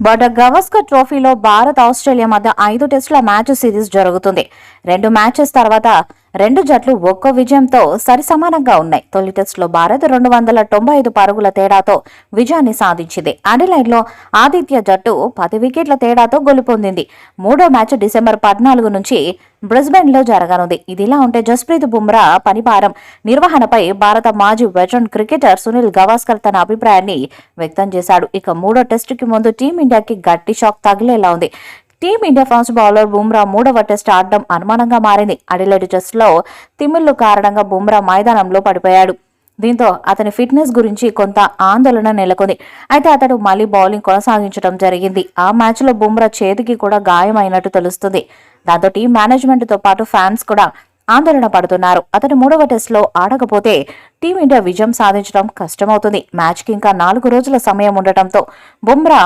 But Gavaskar ట్రోఫీలో Bharat Australia మధ్య ఐదు టెస్టుల మ్యాచ్ సిరీస్ జరుగుతుంది. రెండు మ్యాచెస్ తర్వాత రెండు జట్లు ఒక్కో విజయంతో సరిసమానంగా ఉన్నాయి. తొలి టెస్టులో భారత్ రెండు వందల తొంభై ఐదు పరుగుల తేడాతో విజయాన్ని సాధించింది. అడిలైడ్లో ఆదిత్య జట్టు పది వికెట్ల తేడాతో గెలుపొందింది మూడో మ్యాచ్ డిసెంబర్ పద్నాలుగు నుంచి బ్రిస్బెన్లో జరగనుంది. ఇదిలా ఉంటే జస్ప్రీత్ బుమ్రా పనిభారం. నిర్వహణపై భారత మాజీ వెటరన్ క్రికెటర్ సునీల్ గవాస్కర్ తన అభిప్రాయాన్ని వ్యక్తం చేశాడు. ఇక మూడో టెస్టుకి ముందు టీమిండియాకి గట్టి షాక్ తగిలేలా ఉంది. టీమిండియా ఫాస్ట్ బౌలర్ బుమ్రా మూడవ టెస్ట్ ఆడడం అనుమానంగా మారింది. అడిలెడ్ టెస్టులో తిమ్మిళ్ళు కారణంగా బుమ్రా మైదానంలో పడిపోయాడు. దీంతో అతని ఫిట్నెస్ గురించి కొంత ఆందోళన నెలకొంది. అయితే అతడు మళ్ళీ బౌలింగ్ కొనసాగించడం జరిగింది. ఆ మ్యాచ్లో బుమ్రా చేతికి కూడా గాయమైనట్టు తెలుస్తుంది. దాంతో టీం మేనేజ్మెంట్తో పాటు ఫ్యాన్స్ కూడా ఆందోళన పడుతున్నారు. అతను మూడవ టెస్టులో ఆడకపోతే టీమిండియా విజయం సాధించడం కష్టమవుతుంది. మ్యాచ్కి ఇంకా నాలుగు రోజుల సమయం ఉండటంతో బుమ్రా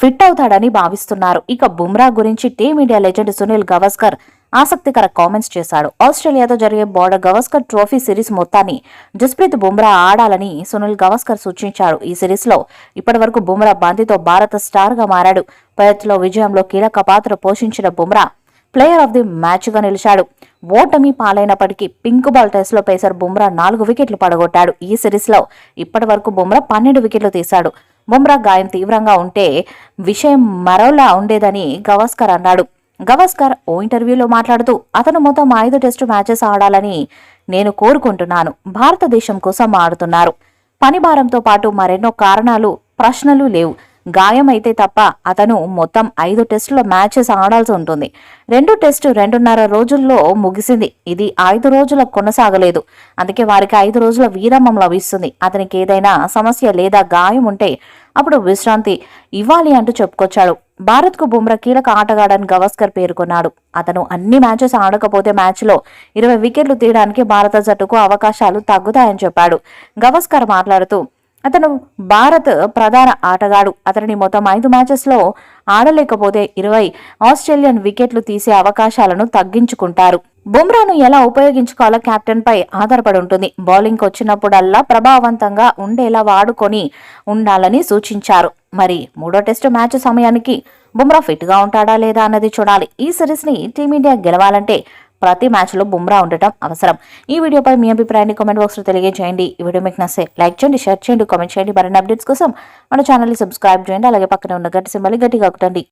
ఫిట్ అవుతాడని భావిస్తున్నారు. ఇక బుమ్రా గురించి టీమిండియా లెజెండ్ సునీల్ గవస్కర్ ఆసక్తికర కామెంట్స్ చేశాడు. ఆస్ట్రేలియాతో జరిగే బోర్డర్ గవస్కర్ ట్రోఫీ సిరీస్ మొత్తాన్ని జస్ప్రీత్ బుమ్రా ఆడాలని సునీల్ గవస్కర్ సూచించాడు. ఈ సిరీస్లో ఇప్పటివరకు బుమ్రా బంతితో భారత స్టార్గా మారాడు. పెర్త్లో విజయంలో కీలక పాత్ర పోషించిన బుమ్రా ప్లేయర్ ఆఫ్ ది మ్యాచ్గా నిలిచాడు. ఓటమి పాలైనప్పటికీ పింక్ బాల్ టెస్ట్లో పేసర్ బుమ్రా నాలుగు వికెట్లు పడగొట్టాడు. ఈ సిరీస్లో ఇప్పటి వరకు బుమ్రా పన్నెండు వికెట్లు తీశాడు. బుమ్రా గాయం తీవ్రంగా ఉంటే విషయం మరోలా ఉండేదని గవాస్కర్ అన్నాడు. గవాస్కర్ ఓ ఇంటర్వ్యూలో మాట్లాడుతూ అతను మొత్తం ఐదు టెస్టు మ్యాచెస్ ఆడాలని నేను కోరుకుంటున్నాను. భారతదేశం కోసం ఆడుతున్నారు. పని భారంతో పాటు మరెన్నో కారణాలు ప్రశ్నలు లేవు. గాయమైతే తప్ప అతను మొత్తం ఐదు టెస్టుల మ్యాచెస్ ఆడాల్సి ఉంటుంది. రెండు టెస్టు రెండున్నర రోజుల్లో ముగిసింది. ఇది ఐదు రోజుల కొనసాగలేదు. అందుకే వారికి ఐదు రోజుల విరామం లభిస్తుంది. అతనికి ఏదైనా సమస్య లేదా గాయం ఉంటే అప్పుడు విశ్రాంతి ఇవ్వాలి అంటూ చెప్పుకొచ్చాడు. భారత్కు బుమ్రా కీలక ఆటగాడని గవస్కర్ పేర్కొన్నాడు. అతను అన్ని మ్యాచెస్ ఆడకపోతే మ్యాచ్లో ఇరవై వికెట్లు తీయడానికి భారత జట్టుకు అవకాశాలు తగ్గుతాయని చెప్పాడు. గవస్కర్ మాట్లాడుతూ అతను భారత్ ప్రధాన ఆటగాడు. అతనిని మొత్తం ఐదు మ్యాచెస్లో ఆడలేకపోతే ఇరవై ఆస్ట్రేలియన్ వికెట్లు తీసే అవకాశాలను తగ్గించుకుంటారు. బుమ్రాను ఎలా ఉపయోగించుకోవాలో కెప్టెన్పై ఆధారపడి ఉంటుంది. బౌలింగ్కి వచ్చినప్పుడల్లా ప్రభావవంతంగా ఉండేలా వాడుకొని ఉండాలని సూచించారు. మరి మూడో టెస్టు మ్యాచ్ సమయానికి బుమ్రా ఫిట్గా ఉంటాడా లేదా అన్నది చూడాలి. ఈ సిరీస్ని టీమిండియా గెలవాలంటే ప్రతి మ్యాచ్లో బుమ్రా ఉండటం అవసరం. ఈ వీడియోపై మీ అభిప్రాయాన్ని కామెంట్ బాక్స్లో తెలియజేయండి. ఈ వీడియో మీకు నచ్చే లైక్ చేయండి షేర్ చేయండి కామెంట్ చేయండి. మరిన్ని అప్డేట్స్ కోసం మన ఛానల్ని సబ్స్క్రైబ్ చేయండి. అలాగే పక్కన ఉన్న గట్టి సింబల్ గట్టిగా ఒకటండి